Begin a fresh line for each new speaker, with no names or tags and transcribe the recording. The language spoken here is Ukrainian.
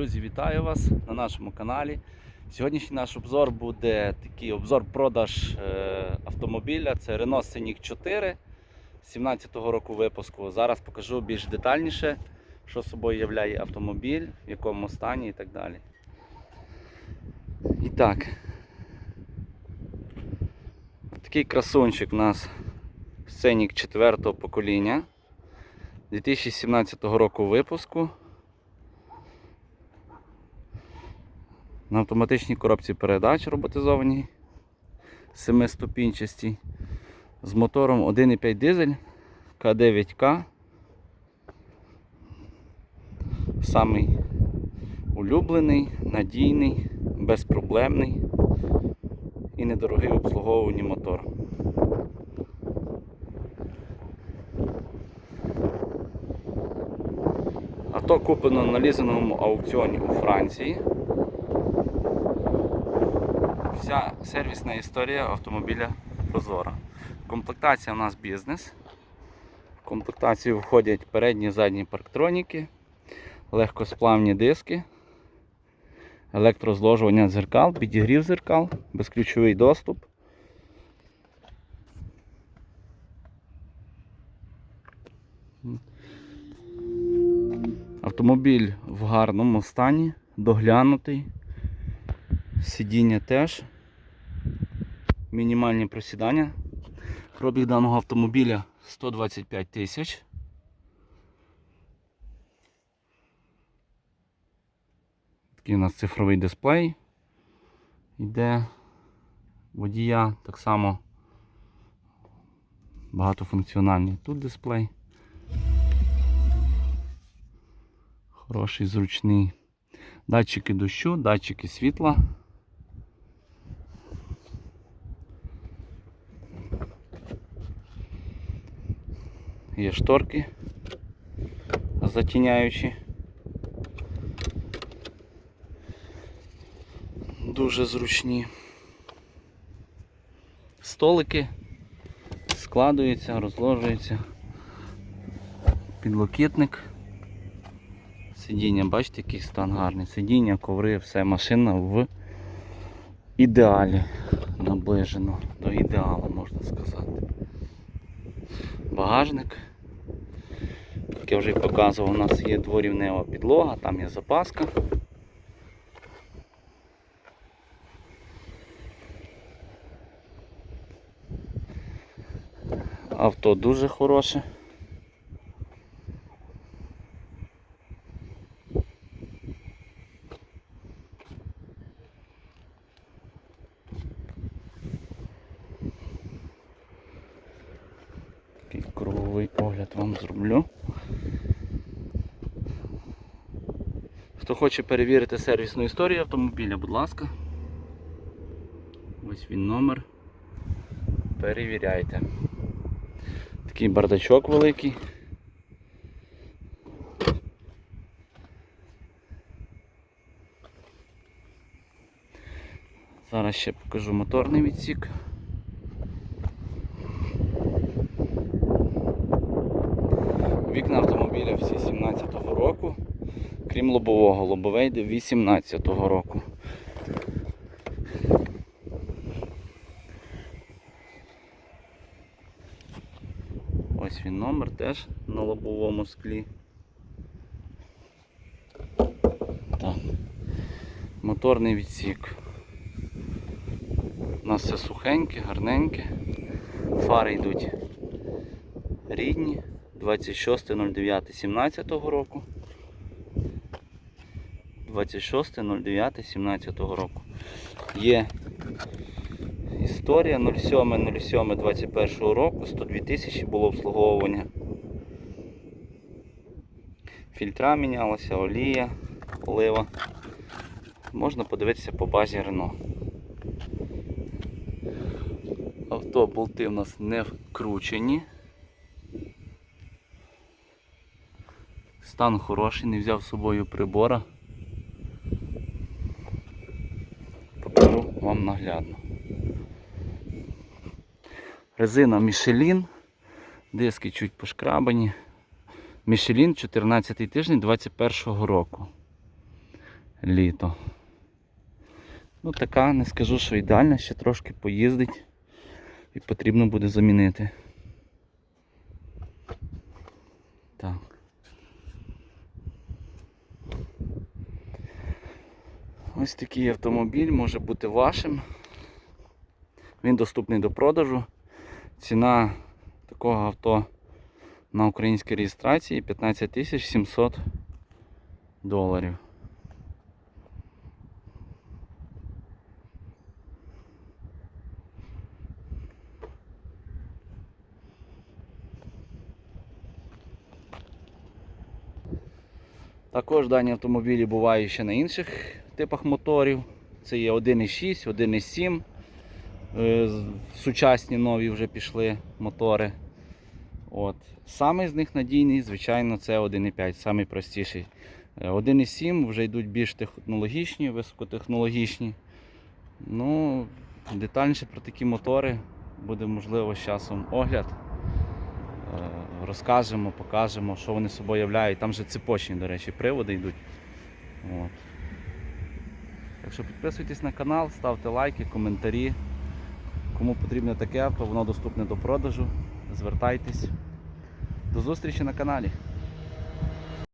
Друзі, вітаю вас на нашому каналі. Сьогоднішній наш обзор буде такий обзор продаж е, автомобіля. Це Renault Scenic 4 17-го року випуску. Зараз покажу більш детальніше, що собою являє автомобіль, в якому стані і так далі. І так, такий красунчик у нас Scenic 4 покоління 2017 року випуску. На автоматичній коробці передач роботизованій, 7-ступінчастій, з мотором 1,5 дизель К9К. Самий улюблений, надійний, безпроблемний і недорогий в обслуговуванні мотор. Авто куплено на лізинговому аукціоні у Франції. Вся сервісна історія автомобіля прозора. Комплектація у нас бізнес. В комплектацію входять передні і задні парктроніки, легкосплавні диски, електрозложування дзеркал, підігрів дзеркал, безключовий доступ. Автомобіль в гарному стані, доглянутий. Сидіння теж. Мінімальні просідання. Пробіг даного автомобіля 125 тисяч. Такий у нас цифровий дисплей. Йде водія так само багатофункціональний. Тут дисплей. Хороший, зручний. Датчики дощу, датчики світла. Є шторки затіняючі. Дуже зручні. Столики складуються, розложуються. Підлокітник. Сидіння, бачите, який стан гарний. Сидіння, коври, все, машина в ідеалі. Наближено до ідеалу, можна сказати. Багажник. Як я вже показував, у нас є дворівнева підлога, там є запаска. Авто дуже хороше. Такий круговий огляд вам зроблю. Хто хоче перевірити сервісну історію автомобіля, будь ласка. Ось він номер. Перевіряйте. Такий бардачок великий. Зараз ще покажу моторний відсік. Вікна автомобіля всі 17-го року, крім лобового. Лобове йде 18-го року. Ось він номер теж на лобовому склі. Так. Моторний відсік. У нас все сухеньке, гарненьке. Фари йдуть рідні. 26.09.17 року. 26.09.17 року. Є історія 07.07.21 року, 102 тисячі було обслуговування. Фільтра мінялася, олія, олива. Можна подивитися по базі Рено. Авто болти у нас не вкручені. Стан хороший, не взяв з собою прибора. Покажу вам наглядно. Резина Michelin, диски чуть пошкрабані. Michelin 14 тиждень 21 року. літо. Ну така, не скажу, що ідеальна, ще трошки поїздить і потрібно буде замінити. Так. Ось такий автомобіль може бути вашим. Він доступний до продажу. Ціна такого авто на українській реєстрації 15 700 доларів. Також дані автомобілі бувають ще на інших типах моторів. Це є 1.6, 1.7. Е, Сучасні нові вже пішли мотори. От. Самий з них надійний, звичайно, це 1.5, самий простіший. Е, 1.7 вже йдуть більш технологічні, високотехнологічні. Ну, детальніше про такі мотори буде можливо з часом огляд. Е, Розкажемо, покажемо, що вони собою являють. Там же цепочні, до речі, приводи йдуть. От. Так що підписуйтесь на канал, ставте лайки, коментарі. Кому потрібне таке авто, воно доступне до продажу. Звертайтесь. До зустрічі на каналі.